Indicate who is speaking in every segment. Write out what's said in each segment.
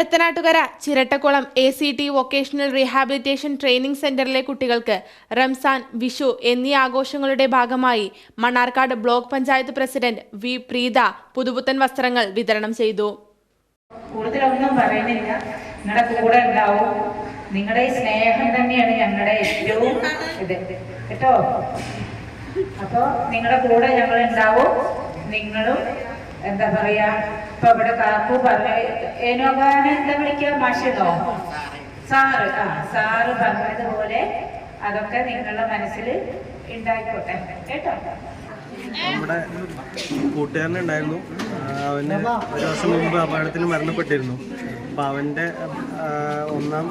Speaker 1: Ramanattukara Chirattakulam A C T vocational rehabilitation training സെന്ററിലെ കുട്ടികൾക്ക് റംസാൻ വിഷു എന്നീ ആഘോഷങ്ങളുടെ ഭാഗമായി Mannarkkad block panchayat president V Preetha പുതുപുത്തൻ വസ്ത്രങ്ങൾ വിതരണം ചെയ്തു.
Speaker 2: കൂടുതലൊന്നും പറയുന്നില്ല. നിങ്ങളുടെ കൂടെ ഉണ്ടാവും. നിങ്ങളുടെ സ്നേഹം തന്നെയാണ് ഞങ്ങളുടെ ഏറ്റവും ഇത്. കേട്ടോ? അപ്പോ നിങ്ങളുടെ കൂടെ ഞങ്ങൾ ഉണ്ടാവും. നിങ്ങളും എന്താ പറയാ ഇപ്പൊ ഇവിടെ കാക്കു പറഞ്ഞ എന്താ വിളിക്കുക മാഷെന്നോ സാറ് ആ സാറ് പറഞ്ഞതുപോലെ അതൊക്കെ നിങ്ങളുടെ മനസ്സിൽ ഉണ്ടായിക്കോട്ടെ കേട്ടോ?
Speaker 3: നമ്മുടെ കൂട്ടുകാരനുണ്ടായിരുന്നു അവന് ഒരു വർഷം മുമ്പ് അപകടത്തിൽ മരണപ്പെട്ടിരുന്നു. അപ്പോൾ അവന്റെ ഒന്നാം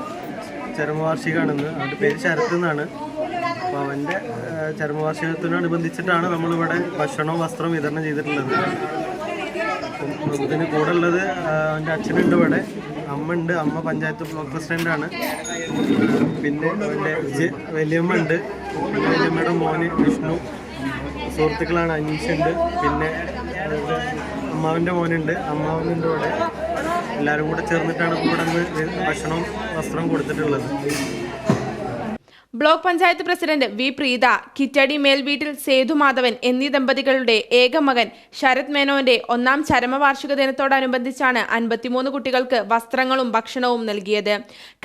Speaker 3: ചരമവാർഷികമാണെന്ന് അവന്റെ പേര് ശരത്ത് എന്നാണ്. അപ്പോൾ അവന്റെ ചരമവാർഷികത്തിനോടനുബന്ധിച്ചിട്ടാണ് നമ്മളിവിടെ ഭക്ഷണവും വസ്ത്രവും വിതരണം ചെയ്തിട്ടുള്ളത്. അപ്പം ഇതിന് കൂടെ ഉള്ളത് അവന്റെ അച്ഛനുണ്ട് ഇവിടെ. അമ്മ ഉണ്ട് അമ്മ പഞ്ചായത്ത് ബ്ലോക്ക് പ്രസിഡന്റാണ് പിന്നെ അവന്റെ വലിയമ്മ ഉണ്ട് വലിയമ്മയുടെ മോന് വിഷ്ണു. സുഹൃത്തുക്കളാണ് അനീഷ് ഉണ്ട് പിന്നെ അമ്മാവിന്റെ മോനുണ്ട്. അമ്മാവനുണ്ട് ഇവിടെ. എല്ലാവരും കൂടെ ചേർന്നിട്ടാണ് ഇവിടെ ഭക്ഷണവും വസ്ത്രവും കൊടുത്തിട്ടുള്ളത്.
Speaker 1: Block panchayat president V Preetha കിറ്റടി മേൽവീട്ടിൽ സേതുമാധവൻ എന്നീ ദമ്പതികളുടെ ഏക മകൻ ശരത് മേനോന്റെ ഒന്നാം ചരമവാർഷിക ദിനത്തോടനുബന്ധിച്ചാണ് അൻപത്തിമൂന്ന് കുട്ടികൾക്ക് വസ്ത്രങ്ങളും ഭക്ഷണവും നൽകിയത്.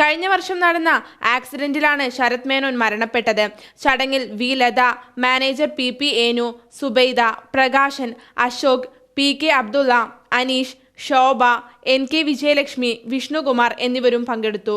Speaker 1: കഴിഞ്ഞ വർഷം നടന്ന ആക്സിഡന്റിലാണ് ശരത് മേനോൻ മരണപ്പെട്ടത്. ചടങ്ങിൽ V Latha manager P P ഏനു Zubaida Prakashan Ashok P K Abdulla Aneesh Shobha N K Vijayalakshmi Vishnukumar എന്നിവരും പങ്കെടുത്തു.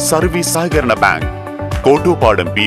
Speaker 4: സർവീസ് സഹകരണ ബാങ്ക് കോട്ടൂപ്പാടം പി